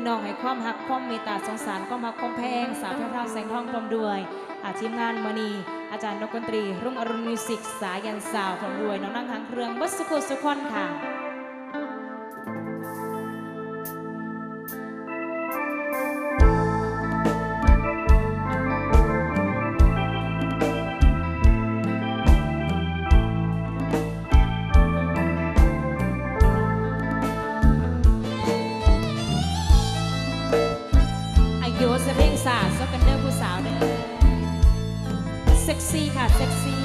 พี่น้องให้ความหักความเมตตาสงสารความหักความแพงสาวเพียงพราแสงทองพรมด้วยอาชีพงานมณีอาจารย์นกดนตรี รุ่งอรุณมิวสิกสายันสาวพรมด้วยน้องนั่งทางเครื่องบัสสุขุสุขคนค่ะ จะเพลงสาดซกันเดอร์ผู้สาวเด้อเซ็กซี่ค่ะ เซ็กซี่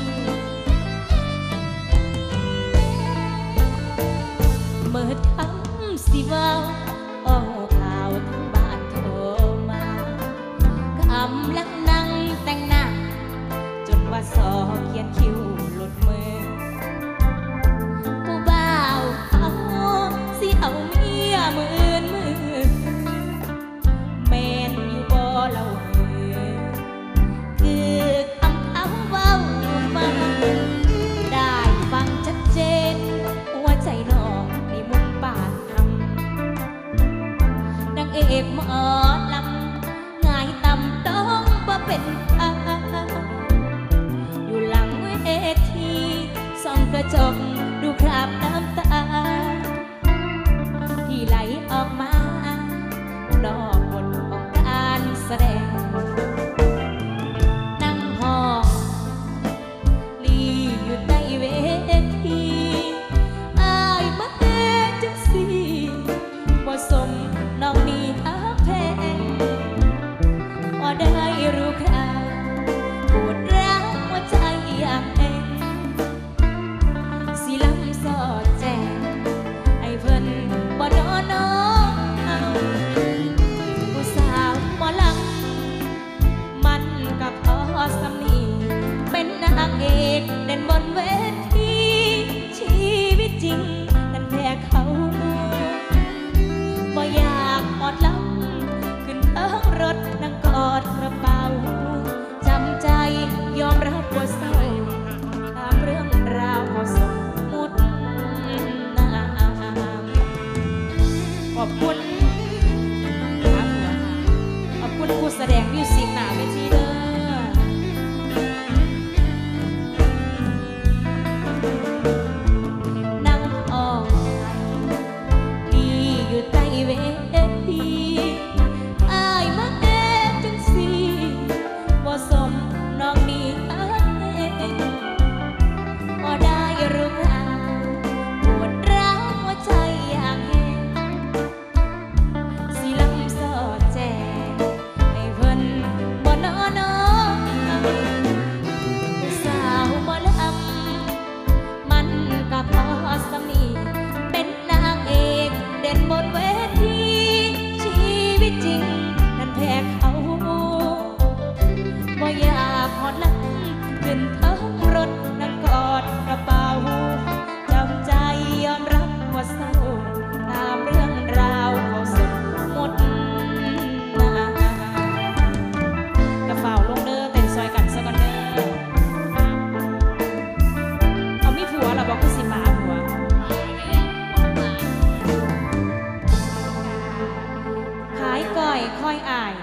เมื่อคำสิว่าออ หอดลังขึ้นเท้ารถนั่งกอดกระเป๋าจำใจยอมรับว่าเศร้าตามเรื่องราวเขาสุดหมดนากระเป๋าลงเด้อเต้นซอยกันซะก่อนเด้อเอามีผัวเหราบอกคือสิมาผัว ขายก่อยค่อยอาย